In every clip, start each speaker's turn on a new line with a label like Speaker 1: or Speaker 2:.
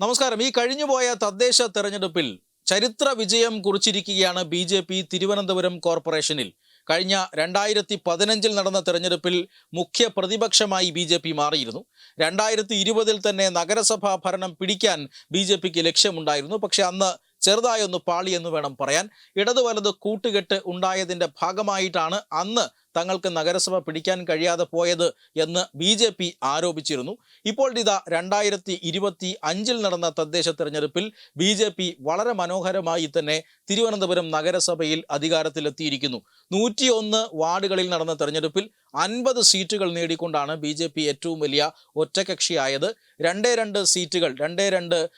Speaker 1: നമസ്കാരം. ഈ കഴിഞ്ഞുപോയ തദ്ദേശ തെരഞ്ഞെടുപ്പിൽ ചരിത്ര വിജയം കുറിച്ചിരിക്കുകയാണ് ബി ജെ പി തിരുവനന്തപുരം കോർപ്പറേഷനിൽ. കഴിഞ്ഞ രണ്ടായിരത്തി പതിനഞ്ചിൽ നടന്ന തെരഞ്ഞെടുപ്പിൽ മുഖ്യ പ്രതിപക്ഷമായി ബി ജെ പി മാറിയിരുന്നു. രണ്ടായിരത്തി ഇരുപതിൽ തന്നെ നഗരസഭാ ഭരണം പിടിക്കാൻ ബി ജെ പിക്ക് ലക്ഷ്യമുണ്ടായിരുന്നു. പക്ഷെ അന്ന് ചെറുതായൊന്ന് പാളി എന്ന് വേണം പറയാൻ. ഇടതു വലത് കൂട്ടുകെട്ട് ഉണ്ടായതിന്റെ ഭാഗമായിട്ടാണ് അന്ന് തങ്ങൾക്ക് നഗരസഭ പിടിക്കാൻ കഴിയാതെ പോയത് എന്ന് ബി ജെ പി ആരോപിച്ചിരുന്നു. ഇപ്പോൾ ഇതാ രണ്ടായിരത്തി ഇരുപത്തി അഞ്ചിൽ നടന്ന തദ്ദേശ തെരഞ്ഞെടുപ്പിൽ ബി ജെ പി വളരെ മനോഹരമായി തന്നെ തിരുവനന്തപുരം നഗരസഭയിൽ അധികാരത്തിലെത്തിയിരിക്കുന്നു. നൂറ്റിയൊന്ന് വാർഡുകളിൽ നടന്ന തെരഞ്ഞെടുപ്പിൽ അൻപത് സീറ്റുകൾ നേടിക്കൊണ്ടാണ് ബി ജെ പി ഏറ്റവും വലിയ ഒറ്റകക്ഷിയായത്. രണ്ടേ രണ്ട് സീറ്റുകൾ രണ്ടേ രണ്ട്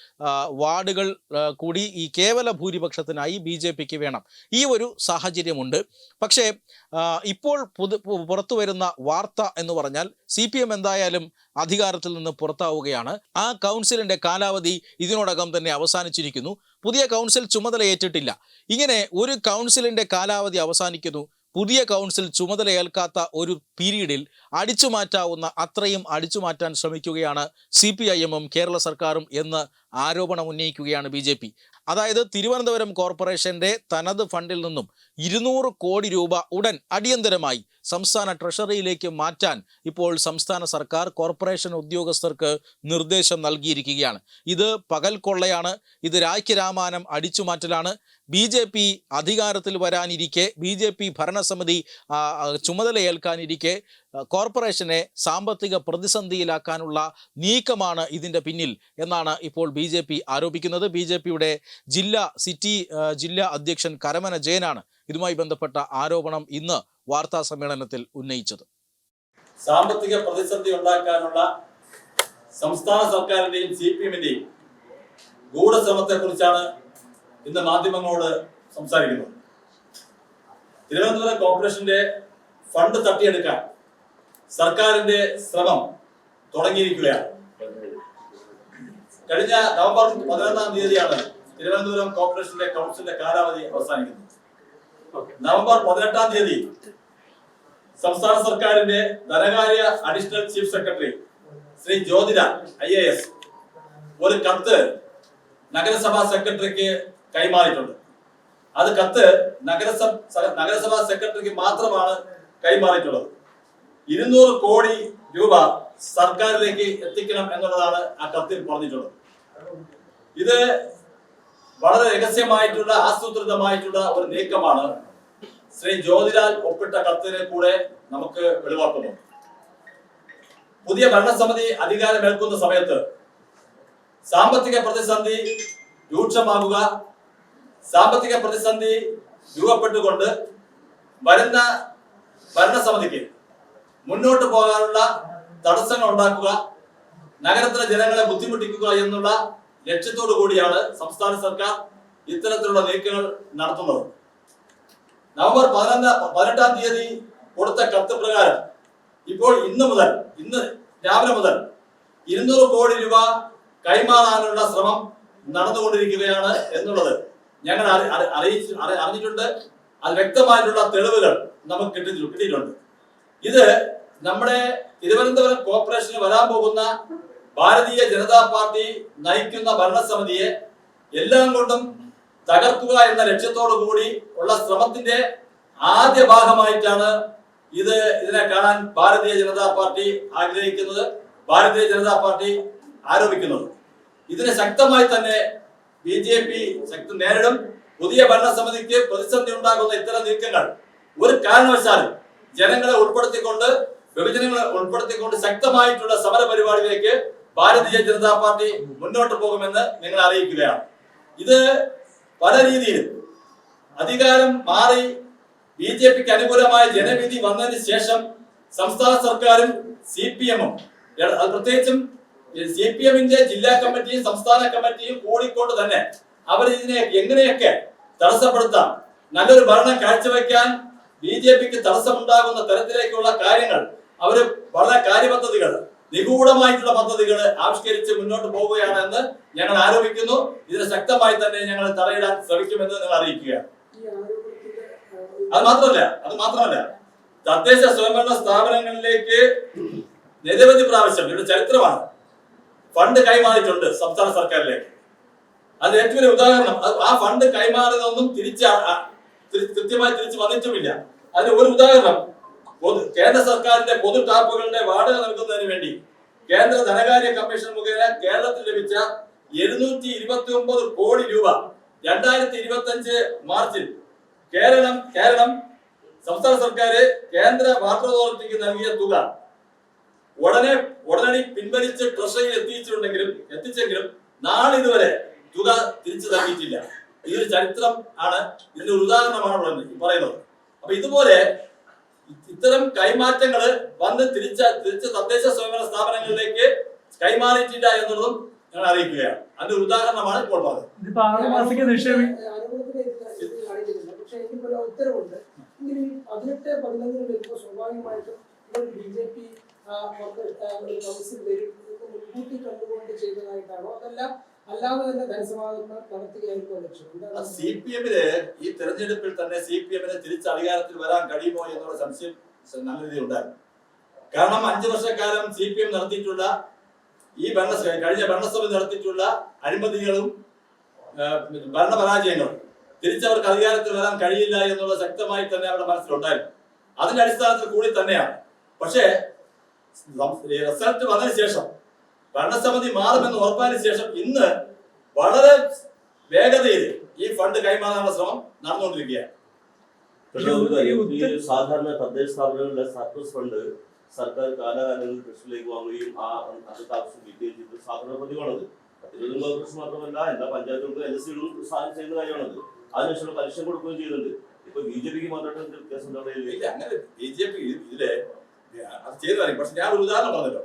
Speaker 1: വാർഡുകൾ കൂടി ഈ കേവല ഭൂരിപക്ഷത്തിനായി ബി ജെ പിക്ക് വേണം. ഈ ഒരു സാഹചര്യമുണ്ട്. പക്ഷേ ഇപ്പോൾ പുതു പുറത്തു വരുന്ന വാർത്ത എന്ന് പറഞ്ഞാൽ സി പി എം എന്തായാലും അധികാരത്തിൽ നിന്ന് പുറത്താവുകയാണ്. ആ കൗൺസിലിന്റെ കാലാവധി ഇതിനോടകം തന്നെ അവസാനിച്ചിരിക്കുന്നു. പുതിയ കൗൺസിൽ ചുമതല ഏറ്റിട്ടില്ല ഇങ്ങനെ ഒരു കൗൺസിലിന്റെ കാലാവധി അവസാനിക്കുന്നു. പുതിയ കൗൺസിൽ ചുമതലയേൽക്കാത്ത ഒരു പീരീഡിൽ അടിച്ചു മാറ്റാവുന്ന അത്രയും അടിച്ചു മാറ്റാൻ ശ്രമിക്കുകയാണ് സി പി ഐ എമ്മും കേരള സർക്കാരും എന്ന് ആരോപണം ഉന്നയിക്കുകയാണ് ബി ജെ പി. അതായത് തിരുവനന്തപുരം കോർപ്പറേഷന്റെ തനത് ഫണ്ടിൽ നിന്നും ഇരുന്നൂറ് കോടി രൂപ ഉടൻ അടിയന്തരമായി സംസ്ഥാന ട്രഷറിയിലേക്ക് മാറ്റാൻ ഇപ്പോൾ സംസ്ഥാന സർക്കാർ കോർപ്പറേഷൻ ഉദ്യോഗസ്ഥർക്ക് നിർദ്ദേശം നൽകിയിരിക്കുകയാണ്. ഇത് പകൽ കൊള്ളയാണ് ഇത് രാജ്യരാമാനം അടിച്ചു മാറ്റലാണ് ബി ജെ പി അധികാരത്തിൽ വരാനിരിക്കെ ബി ജെ പി ഭരണസമിതി ആ, കോർപ്പറേഷനെ സാമ്പത്തിക പ്രതിസന്ധിയിലാക്കാനുള്ള നീക്കമാണ് ഇതിന്റെ പിന്നിൽ എന്നാണ് ഇപ്പോൾ ബി ജെ പി ആരോപിക്കുന്നത്. ബി ജെ പിയുടെ ജില്ലാ സിറ്റി ജില്ലാ അധ്യക്ഷൻ കരമന ജയനാണ് ഇതുമായി ബന്ധപ്പെട്ട ആരോപണം ഇന്ന് വാർത്താ സമ്മേളനത്തിൽ ഉന്നയിച്ചത്.
Speaker 2: സാമ്പത്തിക പ്രതിസന്ധി ഉണ്ടാക്കാനുള്ള സംസ്ഥാന സർക്കാരിന്റെയും സി പി എമ്മിന്റെയും ഗൂഢശ്രമത്തെ കുറിച്ചാണ് ഇന്ന് മാധ്യമങ്ങളോട് സംസാരിക്കുന്നത്. തിരുവനന്തപുരം കോർപ്പറേഷന്റെ ഫണ്ട് തട്ടിയെടുക്കാൻ സർക്കാരിന്റെ ശ്രമം തുടങ്ങിയിരിക്കുകയാണ്. കഴിഞ്ഞ നവംബർ പതിനൊന്നാം തീയതിയാണ് തിരുവനന്തപുരം കോർപ്പറേഷന്റെ കൗൺസിലിന്റെ കാലാവധി അവസാനിക്കുന്നത്. നവംബർ പതിനെട്ടാം തീയതി സംസ്ഥാന സർക്കാരിന്റെ ധനകാര്യ additional chief secretary Shri Jyothira I A S ഒരു കത്ത് നഗരസഭാ സെക്രട്ടറിക്ക് കൈമാറിയിട്ടുണ്ട്. അത് കത്ത് നഗരസഭ നഗരസഭാ സെക്രട്ടറിക്ക് മാത്രമാണ് കൈമാറിയിട്ടുള്ളത്. ഇരുന്നൂറ് കോടി രൂപ സർക്കാരിലേക്ക് എത്തിക്കണം എന്നുള്ളതാണ് ആ കത്തിൽ പറഞ്ഞിട്ടുള്ളത്. ഇത് വളരെ രഹസ്യമായിട്ടുള്ള ആസൂത്രിതമായിട്ടുള്ള ഒരു നീക്കമാണ്. ശ്രീ ജ്യോതിലാൽ ഒപ്പിട്ട കത്തിനെ കൂടെ നമുക്ക് വെളിവാക്കുന്നു. പുതിയ ഭരണസമിതി അധികാരമേൽക്കുന്ന സമയത്ത് സാമ്പത്തിക പ്രതിസന്ധി രൂക്ഷമാകുക സാമ്പത്തിക പ്രതിസന്ധി രൂപപ്പെട്ടുകൊണ്ട് വരുന്ന ഭരണസമിതിക്ക് മുന്നോട്ട് പോകാനുള്ള തടസ്സങ്ങൾ ഉണ്ടാക്കുക നഗരത്തിലെ ജനങ്ങളെ ബുദ്ധിമുട്ടിക്കുക എന്നുള്ള ലക്ഷ്യത്തോടു കൂടിയാണ് സംസ്ഥാന സർക്കാർ ഇത്തരത്തിലുള്ള നീക്കങ്ങൾ നടത്തുന്നത്. നവംബർ പതിനൊന്ന് പതിനെട്ടാം തീയതി കൊടുത്ത കത്ത് പ്രകാരം ഇപ്പോൾ ഇന്ന് മുതൽ ഇന്ന് രാവിലെ മുതൽ ഇരുന്നൂറ് കോടി രൂപ കൈമാറാനുള്ള ശ്രമം നടന്നുകൊണ്ടിരിക്കുകയാണ് എന്നുള്ളത് ഞങ്ങൾ അറി- അറി- അറിയിച്ചു അറിഞ്ഞിട്ടുണ്ട്. അത് വ്യക്തമായിട്ടുള്ള തെളിവുകൾ നമുക്ക് കിട്ടി കിട്ടിയിട്ടുണ്ട് ഇത് നമ്മുടെ തിരുവനന്തപുരം കോർപ്പറേഷന് വരാൻ പോകുന്ന ഭാരതീയ ജനതാ പാർട്ടി നയിക്കുന്ന ഭരണസമിതിയെ എല്ലാം കൊണ്ടും തകർക്കുക എന്ന ലക്ഷ്യത്തോടു കൂടി ഉള്ള ശ്രമത്തിന്റെ ആദ്യ ഭാഗമായിട്ടാണ് ഇത് ഇതിനെ കാണാൻ ഭാരതീയ ജനതാ പാർട്ടി ആഗ്രഹിക്കുന്നത് ഭാരതീയ ജനതാ പാർട്ടി ആരോപിക്കുന്നത്. ഇതിനെ ശക്തമായി തന്നെ ബി ജെ പി ശക്തി നേരിടും. പുതിയ ഭരണസമിതിക്ക് പ്രതിസന്ധി ഉണ്ടാകുന്ന ഇത്തരം നീക്കങ്ങൾ ഒരു കാരണവശാലും ജനങ്ങളെ ഉൾപ്പെടുത്തിക്കൊണ്ട് വിഭജനങ്ങളെ ഉൾപ്പെടുത്തിക്കൊണ്ട് ശക്തമായിട്ടുള്ള സമര പരിപാടിയിലേക്ക് ഭാരതീയ ജനതാ പാർട്ടി മുന്നോട്ട് പോകുമെന്ന് നിങ്ങൾ അറിയിക്കുകയാണ്. ഇത് പല രീതിയിൽ അധികാരം മാറി ബി ജെ പിക്ക് അനുകൂലമായ ജനവിധി വന്നതിന് ശേഷം സംസ്ഥാന സർക്കാരും സി പി എമ്മും പ്രത്യേകിച്ചും സി പി എമ്മിന്റെ ജില്ലാ കമ്മിറ്റിയും സംസ്ഥാന കമ്മിറ്റിയും കൂടിക്കൊണ്ട് തന്നെ അവർ ഇതിനെ എങ്ങനെയൊക്കെ തടസ്സപ്പെടുത്താം നല്ലൊരു ഭരണം കാഴ്ചവെക്കാൻ ബി ജെ പിക്ക് തടസ്സമുണ്ടാകുന്ന തരത്തിലേക്കുള്ള കാര്യങ്ങൾ അവർ വളരെ കാര്യപദ്ധതികൾ നിഗൂഢമായിട്ടുള്ള പദ്ധതികൾ ആവിഷ്കരിച്ച് മുന്നോട്ട് പോവുകയാണെന്ന് ഞങ്ങൾ ആരോപിക്കുന്നു. ഇതിനെ ശക്തമായി തന്നെ ഞങ്ങൾ തടയിടാൻ ശ്രമിക്കുമെന്ന് നിങ്ങൾ അറിയിക്കുക അത് മാത്രമല്ല അത് മാത്രമല്ല തദ്ദേശ സ്വയംഭരണ സ്ഥാപനങ്ങളിലേക്ക് നിരവധി പ്രാവശ്യം ഇവിടെ ചരിത്രമാണ് ഫണ്ട് കൈമാറിയിട്ടുണ്ട് സംസ്ഥാന സർക്കാരിലേക്ക്. അത് ഏറ്റവും ഉദാഹരണം ആ ഫണ്ട് കൈമാറിയതൊന്നും തിരിച്ച് കൃത്യമായി തിരിച്ചു വന്നിട്ടുമില്ല. അതിന് ഒരു ഉദാഹരണം. കേന്ദ്ര സർക്കാരിന്റെ പൊതു ടാപ്പുകളുടെ വാടക നൽകുന്നതിന് വേണ്ടി കേന്ദ്ര ധനകാര്യ കമ്മീഷൻ മുഖേന കേരളത്തിൽ ലഭിച്ച എഴുന്നൂറ്റി ഇരുപത്തി ഒമ്പത് കോടി രൂപ രണ്ടായിരത്തി ഇരുപത്തി അഞ്ച് മാർച്ചിൽ കേരളം കേരളം സംസ്ഥാന സർക്കാർ കേന്ദ്ര വാട്ടർ അതോറിറ്റിക്ക് നൽകിയ തുക ഉടനെ ഉടനടി പിൻവലിച്ച് ട്രഷറിയിൽ എത്തിച്ചിട്ടുണ്ടെങ്കിലും എത്തിച്ചെങ്കിലും നാളിതുവരെ തുക തിരിച്ചു നൽകിയിട്ടില്ല. ഇതൊരു ചരിത്രം ആണ് ഇതിന്റെ ഒരു ഉദാഹരണമാണ് ഇവിടെ പറയുന്നത്. അപ്പൊ ഇതുപോലെ ഇത്തരം കൈമാറ്റങ്ങൾ വന്ന് തിരിച്ച തിരിച്ച തദ്ദേശ സ്വയംഭരണ സ്ഥാപനങ്ങളിലേക്ക് കൈമാറിയിട്ടില്ല എന്നുള്ളതും ഞങ്ങൾ അറിയിക്കുകയാണ്. അതിന്റെ ഒരു ഉദാഹരണമാണ് ഇപ്പോൾ പറഞ്ഞത്.
Speaker 3: ഒരു ഇങ്ങനെ ഈ പതിനെട്ട് പതിനൊന്നിന് വരുമ്പോൾ സ്വാഭാവികമായിട്ടും ബി ജെ പി കൗൺസിൽ വരും. ഇത് മുൻകൂട്ടി കണ്ടുകൊണ്ട് ചെയ്തതായിട്ടാണോ? അതല്ല അല്ലാതെ തന്നെ ധനസമാഹരണം നടത്തുകയായിരുന്നു ലക്ഷ്യം
Speaker 2: സി പി എമ്മിന് ഈ തെരഞ്ഞെടുപ്പിൽ തന്നെ സി പി എമ്മിന് തിരിച്ച് അധികാരത്തിൽ വരാൻ കഴിയുമോ എന്നുള്ള സംശയം നല്ല ഉണ്ടായിരുന്നു. കാരണം അഞ്ചു വർഷക്കാലം സി പി എം നടത്തിയിട്ടുള്ള ഈ ഭരണ കഴിഞ്ഞ ഭരണസഭ നടത്തിയിട്ടുള്ള അഴിമതികളും ഭരണപരാജയങ്ങളും തിരിച്ചവർക്ക് അധികാരത്തിൽ വരാൻ കഴിയില്ല എന്നുള്ള ശക്തമായി തന്നെ അവരുടെ മനസ്സിലുണ്ടായിരുന്നു. അതിന്റെ അടിസ്ഥാനത്തിൽ കൂടി തന്നെയാണ്. പക്ഷേ റിസൾട്ട് വന്നതിന് ശേഷം ഭരണസമിതി മാറുമെന്ന് ഉറപ്പായതിനു ശേഷം ഇന്ന് വളരെ വേഗതയിൽ ഈ ഫണ്ട് കൈമാറാനുള്ള ശ്രമം നടന്നുകൊണ്ടിരിക്കുകയാണ്.
Speaker 4: സാധാരണ തദ്ദേശ സ്ഥാപനങ്ങളുടെ സർപ്ലസ് ഫണ്ട് സർക്കാർ കാലാകാലങ്ങളിൽ കൃഷിയിലേക്ക് വാങ്ങുകയും ആ അത് ആവശ്യം സാധാരണ പതിവാണത്. തിരുവനന്തപുരം കോർപ്പറേഷൻ മാത്രമല്ല എല്ലാ പഞ്ചായത്തുകൾക്കും എൽ എസ് സികളും സാധനം ചെയ്യുന്ന കാര്യമാണത്. അതിനുശേഷം പലിശ കൊടുക്കുകയും ചെയ്യുന്നുണ്ട്. ഇപ്പൊ ബി ജെ പിക്ക് മാത്രമായിട്ട് വ്യത്യാസം
Speaker 2: അങ്ങനെ ബി ജെ പി ഇതിലെ അത് ചെയ്തു പക്ഷെ ഞാൻ ഒരു ഉദാഹരണം പറഞ്ഞല്ലോ.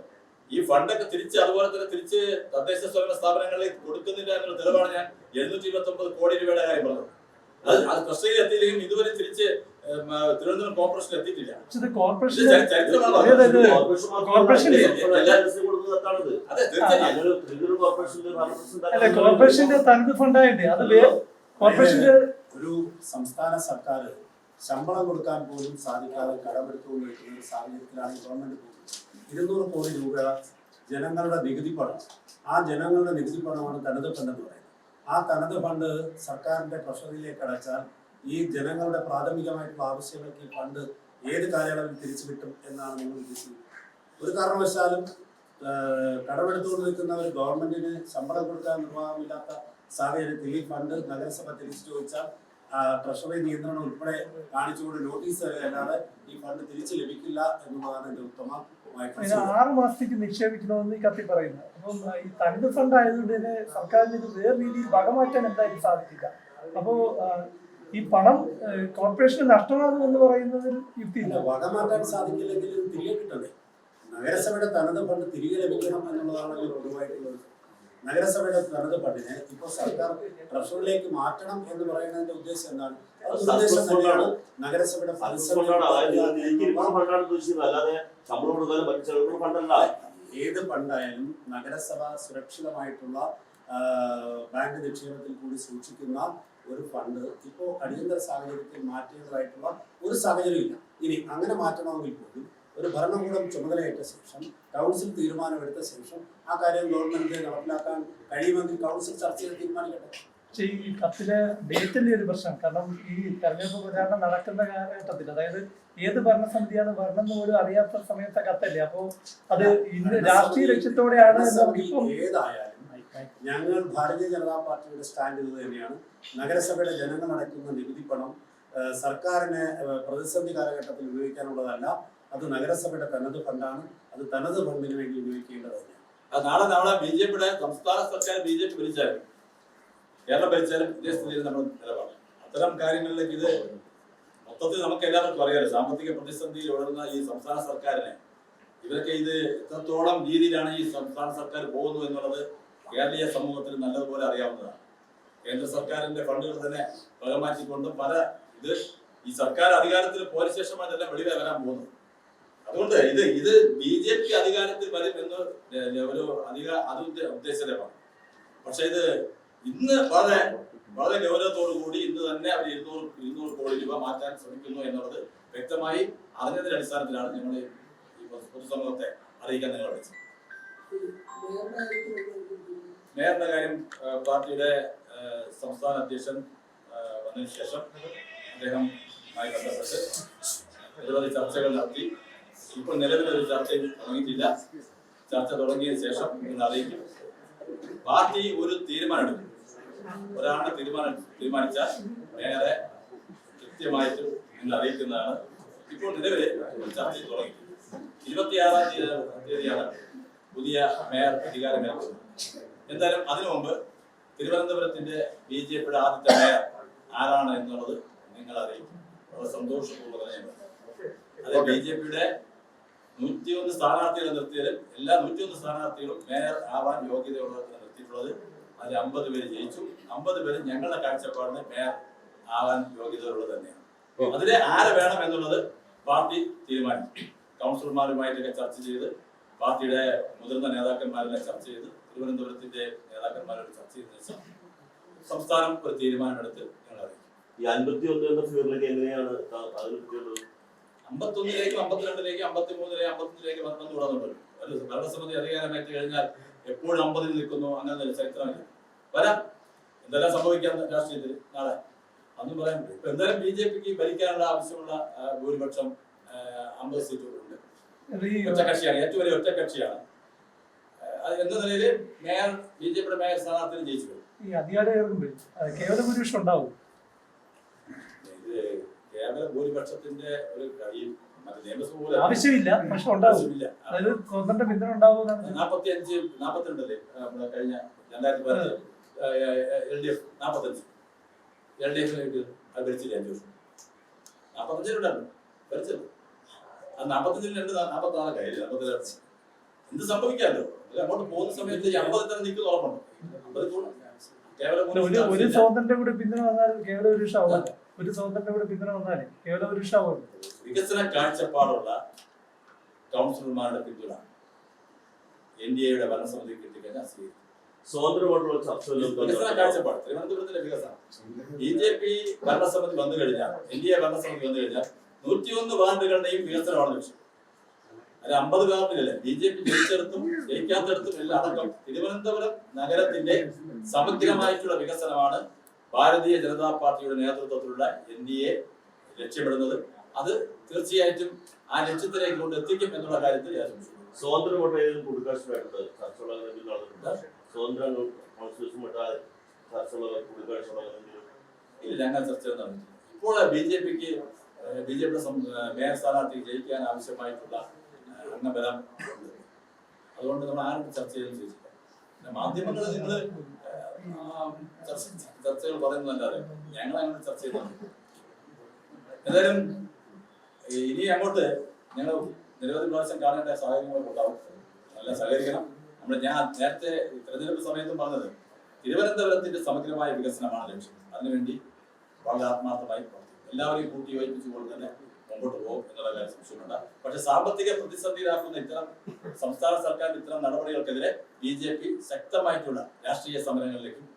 Speaker 2: ഈ ഫണ്ടൊക്കെ തിരിച്ച് അതുപോലെ തന്നെ തിരിച്ച് തദ്ദേശ സ്വയംഭരണ സ്ഥാപനങ്ങളിൽ കൊടുക്കുന്നില്ല എന്നുള്ള തെളിവാണ് ഞാൻ എഴുന്നൂറ്റി ഇരുപത്തി ഒമ്പത് കോടി രൂപയുടെ കാര്യം പറഞ്ഞത് അത് അത് ട്രഷറിയിൽ എത്തിയില്ലെങ്കിലും ഇതുവരെ തിരിച്ച് തിരുവനന്തപുരം കോർപ്പറേഷനിൽ എത്തിയിട്ടില്ല.
Speaker 5: കോർപ്പറേഷൻ കോർപ്പറേഷന്റെ തനത് ഫണ്ടായിട്ട് അത് വേ കോർപ്പറേഷന്റെ
Speaker 6: ഒരു സംസ്ഥാന സർക്കാർ ശമ്പളം കൊടുക്കാൻ പോലും സാധിക്കാതെ കടമെടുത്തുകൊണ്ട് നിൽക്കുന്ന ഒരു സാഹചര്യത്തിലാണ് ഗവൺമെന്റ് പോകുന്നത്. ഇരുന്നൂറ് കോടി രൂപ ജനങ്ങളുടെ നികുതി പണം. ആ ജനങ്ങളുടെ നികുതി പണമാണ് തനത് ഫണ്ട് എന്ന് പറയുന്നത്. ആ തനത് ഫണ്ട് സർക്കാരിന്റെ ട്രഷറിയിലേക്ക് അടച്ചാൽ ഈ ജനങ്ങളുടെ പ്രാഥമികമായിട്ടുള്ള ആവശ്യങ്ങൾക്ക് ഈ ഫണ്ട് ഏത് കാലയളവിൽ തിരിച്ചു കിട്ടും എന്നാണ് നിങ്ങൾ ഉദ്ദേശിക്കുന്നത് ഒരു കാരണവശാലും കടമെടുത്തുകൊണ്ട് നിൽക്കുന്ന ഒരു ഗവൺമെന്റിന് ശമ്പളം കൊടുക്കാൻ നിർവാഹമില്ലാത്ത സാഹചര്യത്തിൽ ഈ ഫണ്ട് നഗരസഭ തിരിച്ചു ചോദിച്ചാൽ ട്രഷറി നിയന്ത്രണം ഉൾപ്പെടെ കാണിച്ചുകൊണ്ട് നോട്ടീസ് തരികയല്ലാതെ ഈ ഫണ്ട് തിരിച്ചു ലഭിക്കില്ല എന്നുള്ളതാണ് എന്റെ ഉത്തമ
Speaker 5: ഇത് ആറ് മാസത്തേക്ക് നിക്ഷേപിക്കണമെന്ന് ഈ കത്തി പറയുന്നത്. അപ്പം ഈ തണ്ട് ഫണ്ട് ആയതുകൊണ്ട് തന്നെ സർക്കാരിന് ഇത് വേറെ രീതിയിൽ വകമാറ്റാൻ എന്തായാലും സാധിക്കില്ല. അപ്പോ ഈ പണം കോർപ്പറേഷന് നഷ്ടമാകും എന്ന് പറയുന്നതിൽ യുക്തിയില്ല.
Speaker 6: വകമാറ്റാൻ സാധിക്കില്ലെങ്കിൽ തിരികെ കിട്ടണ്ടേ? നഗരസഭയുടെ തനത് ഫണ്ട് തിരികെ ലഭിക്കണം എന്നുള്ളതാണല്ലോ പൊതുവായിട്ടുള്ളത്. നഗരസഭയുടെ തനത് ഫണ്ടിനെ ഇപ്പോൾ സർക്കാർ ട്രഷറിലേക്ക് മാറ്റണം എന്ന് പറയുന്നതിന്റെ ഉദ്ദേശം എന്താണ്? ഉദ്ദേശം തന്നെയാണ്. നഗരസഭയുടെ ഏത് ഫണ്ടായാലും നഗരസഭ സുരക്ഷിതമായിട്ടുള്ള ബാങ്ക് നിക്ഷേപത്തിൽ കൂടി സൂക്ഷിക്കുന്ന ഒരു ഫണ്ട് ഇപ്പോ അടിയന്തര സാഹചര്യത്തിൽ മാറ്റേണ്ടതായിട്ടുള്ള ഒരു സാഹചര്യമില്ല ഇനി അങ്ങനെ മാറ്റണമെങ്കിൽ പോലും ഒരു ഭരണകൂടം ചുമതലയേറ്റ ശേഷം കൗൺസിൽ തീരുമാനമെടുത്ത ശേഷം ആ കാര്യം ഗവൺമെന്റ് നടപ്പിലാക്കാൻ കഴിയുമെങ്കിൽ കൗൺസിൽ ചർച്ച ചെയ്ത് തീരുമാനിക്കട്ടെ?
Speaker 5: പക്ഷേ ഈ കത്തിലെ ഡേറ്റിന്റെ ഒരു പ്രശ്നം. കാരണം ഈ തെരഞ്ഞെടുപ്പ് പ്രചാരണം നടക്കുന്ന കാലഘട്ടത്തിൽ അതായത് ഏത് ഭരണസമിതിയാണ് ഭരണം എന്ന് പോലും അറിയാത്ത സമയത്തെ കത്തല്ലേ? അപ്പോ അത് ഇന്ന് രാഷ്ട്രീയ ലക്ഷ്യത്തോടെയാണ്
Speaker 6: ഏതായാലും ഞങ്ങൾ ഭാരതീയ ജനതാ പാർട്ടിയുടെ സ്റ്റാൻഡ് ഇത് തന്നെയാണ്. നഗരസഭയുടെ ജനങ്ങൾ അടയ്ക്കുന്ന നികുതി പണം സർക്കാരിനെ പ്രതിസന്ധി കാലഘട്ടത്തിൽ ഉപയോഗിക്കാനുള്ളതല്ല അത് നഗരസഭയുടെ തനത് ഫണ്ടാണ്. അത് തനത് ഫണ്ടിന് വേണ്ടി ഉപയോഗിക്കേണ്ടത് തന്നെയാണ്.
Speaker 2: അത് നാളെ നാളെ ബി ജെ പിയുടെ സംസ്ഥാന സർക്കാർ ബി ജെ പി ഭരിച്ചാലും കേരളം ഭരിച്ചാലും ഇതേ സ്ഥിതിയിൽ നമ്മൾ നിലപാട് അത്തരം കാര്യങ്ങളിലേക്ക് ഇത് മൊത്തത്തിൽ നമുക്ക് എല്ലാവർക്കും അറിയാലോ സാമ്പത്തിക പ്രതിസന്ധിയിൽ ഉയർന്ന ഈ സംസ്ഥാന സർക്കാരിനെ. ഇവരൊക്കെ ഇത് എത്രത്തോളം രീതിയിലാണ് ഈ സംസ്ഥാന സർക്കാർ പോകുന്നു എന്നുള്ളത് കേരളീയ സമൂഹത്തിന് നല്ലതുപോലെ അറിയാവുന്നതാണ്. കേന്ദ്ര സർക്കാരിന്റെ ഫണ്ടുകൾ തന്നെ വകമാറ്റിക്കൊണ്ട് പല ഇത് ഈ സർക്കാർ അധികാരത്തിൽ പോയ ശേഷമാണ് ഇതെല്ലാം വെളിവേ വരാൻ പോകുന്നത്. അതുകൊണ്ട് ഇത് ഇത് ബി ജെ പി അധികാരത്തിൽ വരും എന്ന് ഒരു അധിക അത് ഉദ്ദേശമാണ് പക്ഷെ ഇത് ഇന്ന് വളരെ വളരെ ഗൗരവത്തോടു കൂടി ഇന്ന് തന്നെ അവർ ഇരുന്നൂറ് ഇരുന്നൂറ് കോടി രൂപ മാറ്റാൻ ശ്രമിക്കുന്നു എന്നുള്ളത് വ്യക്തമായി അറിഞ്ഞതിന്റെ അടിസ്ഥാനത്തിലാണ് ഞങ്ങൾ ഈ പൊതു- പൊതുസമൂഹത്തെ അറിയിക്കാൻ നിങ്ങൾ വിളിച്ചത്? മേയറിന്റെ കാര്യം പാർട്ടിയുടെ സംസ്ഥാന അധ്യക്ഷൻ വന്നതിന് ശേഷം അദ്ദേഹം ആയി ബന്ധപ്പെട്ട് നിരവധി ചർച്ചകൾ നടത്തി ഇപ്പോൾ നിലവിലൊരു ചർച്ചയും തുടങ്ങിയിട്ടില്ല. ചർച്ച തുടങ്ങിയതിനു ശേഷം നിങ്ങൾ അറിയിക്കും. പാർട്ടി ഒരു തീരുമാനമെടുക്കും. ഒരാളുടെ തീരുമാനം തീരുമാനിച്ചാൽ വേറെ കൃത്യമായിട്ട് നിങ്ങൾ അറിയിക്കുന്നതാണ്. ഇപ്പോൾ നിലവിലെ ചർച്ച തുടങ്ങി. ഇരുപത്തിയാറാം തീയതി തീയതിയാണ് പുതിയ മേയർ അധികാരമേൽക്കുന്നത് എന്തായാലും അതിനു മുമ്പ് തിരുവനന്തപുരത്തിന്റെ ബി ജെ പിയുടെ ആദ്യത്തെ മേയർ ആരാണ് എന്നുള്ളത് നിങ്ങൾ അറിയിക്കും. വളരെ സന്തോഷപൂർവം തന്നെ. അത് ബി ജെ പിയുടെ നൂറ്റിയൊന്ന് സ്ഥാനാർത്ഥികളെ നിർത്തിയത് എല്ലാ നൂറ്റിയൊന്ന് സ്ഥാനാർത്ഥികളും മേയർ ആവാൻ യോഗ്യതയുള്ള നിർത്തിയിട്ടുള്ളത്. അതിൽ അമ്പത് പേര് ജയിച്ചു. അമ്പത് പേര് ഞങ്ങളുടെ കാഴ്ചപ്പാടിന് മേയർ ആവാൻ യോഗ്യതയുള്ളത് തന്നെയാണ്. അതിലെ ആര് വേണം എന്നുള്ളത് പാർട്ടി തീരുമാനിക്കും കൗൺസിലർമാരുമായിട്ടൊക്കെ ചർച്ച ചെയ്ത് പാർട്ടിയുടെ മുതിർന്ന നേതാക്കന്മാരെല്ലാം ചർച്ച ചെയ്ത് തിരുവനന്തപുരത്തിന്റെ നേതാക്കന്മാരോട് ചർച്ച ചെയ്ത ശേഷം സംസ്ഥാനം ഒരു തീരുമാനമെടുത്ത് ഞങ്ങൾ അറിയിക്കും
Speaker 4: ഈ അൻപത്തി ഒന്ന് എന്ന ഫിഗറിലേക്ക് എങ്ങനെയാണ് അതിനെ
Speaker 2: അമ്പത്തൊന്നിലേക്കും അമ്പത്തിരണ്ടിലേക്കും അമ്പത്തിമൂന്നിലേക്കും അമ്പത്തിലേക്ക് വന്നു തുടർന്നുണ്ട് ഒരു ഭരണസമിതി അധികാരമേറ്റ് കഴിഞ്ഞാൽ എപ്പോഴും അമ്പതിൽ നിൽക്കുന്നു. അങ്ങനെ ചരിത്രമില്ല വരാം. എന്തെല്ലാം സംഭവിക്കാം രാഷ്ട്രീയത്തിൽ നാളെ? അതൊന്നും പറയാൻ പറ്റും ഇപ്പൊ എന്തായാലും ബി ജെ പിക്ക് ഭരിക്കാനുള്ള ആവശ്യമുള്ള ഭൂരിപക്ഷം അമ്പത് സീറ്റുകളുണ്ട്. ഒറ്റക്കക്ഷിയാണ്. ഏറ്റവും വലിയ ഒറ്റക്കക്ഷിയാണ്. അത് എന്ന നിലയിൽ മേയർ ബി ജെ പിയുടെ മേയർ സ്ഥാനാർത്ഥിയും ജയിച്ചു.
Speaker 5: ഈ അധികാരം കേവല ഭൂരിപക്ഷം ഉണ്ടാവും.
Speaker 2: ഭൂരിപക്ഷത്തിന്റെ ഒരു പോലെ
Speaker 5: ആവശ്യമില്ല പക്ഷെ അതായത് പിന്തുണ ഉണ്ടാവുമെന്നാണ്
Speaker 2: നാൽപ്പത്തി അഞ്ച് നാൽപ്പത്തിരണ്ടല്ലേ നമ്മുടെ കഴിഞ്ഞ രണ്ടായിരത്തി പതിനഞ്ച് എൽ ഡി എഫ് നാൽപ്പത്തഞ്ച് എൽ ഡി എഫിന് കിട്ടിയത് അത് ഭരിച്ചില്ല അഞ്ച് വർഷം? നാൽപ്പത്തഞ്ചിലുണ്ടായിരുന്നു ഭരിച്ചത്. അത് നാൽപ്പത്തഞ്ചിൽ രണ്ട് നാൽപ്പത്തി നാല് കഴിഞ്ഞു നാൽപ്പത്തി എന്ത് സംഭവിക്കാമല്ലോ അങ്ങോട്ട് പോകുന്ന സമയത്ത് അമ്പതിൽ തന്നെ നിൽക്കുന്ന ഉറപ്പുണ്ട് അമ്പതിൽ കൂടും? കേവലം
Speaker 5: ഒരു ഒരു കൂടി കൂടെ പിന്തുണ വന്നാൽ കേവലം ഒരു ആവില്ല ഒരു സ്വതന്ത്രന്റെ കൂടെ പിന്തുണ വന്നാലേ കേവലം ഒരു ആവുമല്ലോ
Speaker 2: വികസന കാഴ്ചപ്പാടുള്ള കൗൺസിലർമാരുടെ പിന്തുണ എൻ ഡി എയുടെ ഭരണസമിതി കിട്ടിക്കഴിഞ്ഞാൽ സ്വീകരിക്കും
Speaker 4: സ്വതന്ത്രമായിട്ടുള്ള ചർച്ച
Speaker 2: വികസന കാഴ്ചപ്പാട്. തിരുവനന്തപുരത്തിലെ വികസനം. ബി ജെ പി ഭരണസമിതി വന്നു കഴിഞ്ഞാൽ എൻ ഡി എ ഭരണസമിതി വന്നു കഴിഞ്ഞാൽ നൂറ്റിയൊന്ന് വാർഡുകളുടെയും വികസനമാണ് ലക്ഷ്യം. അത് അമ്പത് വാർഡിലല്ലേ ബി ജെ പി ജയിച്ചെടുത്തും ജയിക്കാത്തടത്തും എല്ലാം അടക്കം തിരുവനന്തപുരം നഗരത്തിന്റെ സമഗ്രമായിട്ടുള്ള വികസനമാണ് ഭാരതീയ ജനതാ പാർട്ടിയുടെ നേതൃത്വത്തിലുള്ള എൻ ഡി എ ലക്ഷ്യമിടുന്നത് അത് തീർച്ചയായിട്ടും ആ ലക്ഷ്യത്തിലേക്ക് കൊണ്ട് എത്തിക്കും എന്നുള്ള കാര്യത്തിൽ
Speaker 4: സ്വതന്ത്ര ചർച്ചകൾ അങ്ങനെ നടന്നിട്ടുണ്ട്. സ്വതന്ത്ര
Speaker 2: ഇല്ല ഞങ്ങൾ ചർച്ച നടത്തി ഇപ്പോൾ ബി ജെ പിക്ക് ബി ജെ പിയുടെ മേയർ സ്ഥാനാർത്ഥി ജയിക്കാൻ ആവശ്യമായിട്ടുള്ള അംഗബലം അതുകൊണ്ട് നമ്മൾ ആരും ചർച്ച ചെയ്യാൻ ചോദിച്ചില്ല മാധ്യമങ്ങൾ നിങ്ങൾ ചർച്ചകൾ പറയുന്നതല്ലാതെ ഞങ്ങൾ അങ്ങനെ ചർച്ച ചെയ്യുന്നുണ്ട് എന്തായാലും ഇനി അങ്ങോട്ട് ഞങ്ങൾ നിരവധി പ്രാവശ്യം കാണേണ്ട സാഹചര്യങ്ങളൊക്കെ ഉണ്ടാവും. നല്ല സഹകരിക്കണം. നമ്മൾ ഞാൻ നേരത്തെ തെരഞ്ഞെടുപ്പ് സമയത്തും പറഞ്ഞത് തിരുവനന്തപുരത്തിന്റെ സമഗ്രമായ വികസനമാണ് ലക്ഷ്യം. അതിനുവേണ്ടി വളരെ ആത്മാർത്ഥമായി എല്ലാവരെയും കൂട്ടി യോജിപ്പിച്ചുകൊണ്ട് തന്നെ മുമ്പോട്ട് പോകും എന്നുള്ള കാര്യം സംശയമുണ്ട്. പക്ഷെ സാമ്പത്തിക പ്രതിസന്ധിയിലാക്കുന്ന ഇത്തരം സംസ്ഥാന സർക്കാരിന്റെ ഇത്തരം നടപടികൾക്കെതിരെ ബി ജെ പി ശക്തമായിട്ടുള്ള രാഷ്ട്രീയ സമരങ്ങളിലേക്കും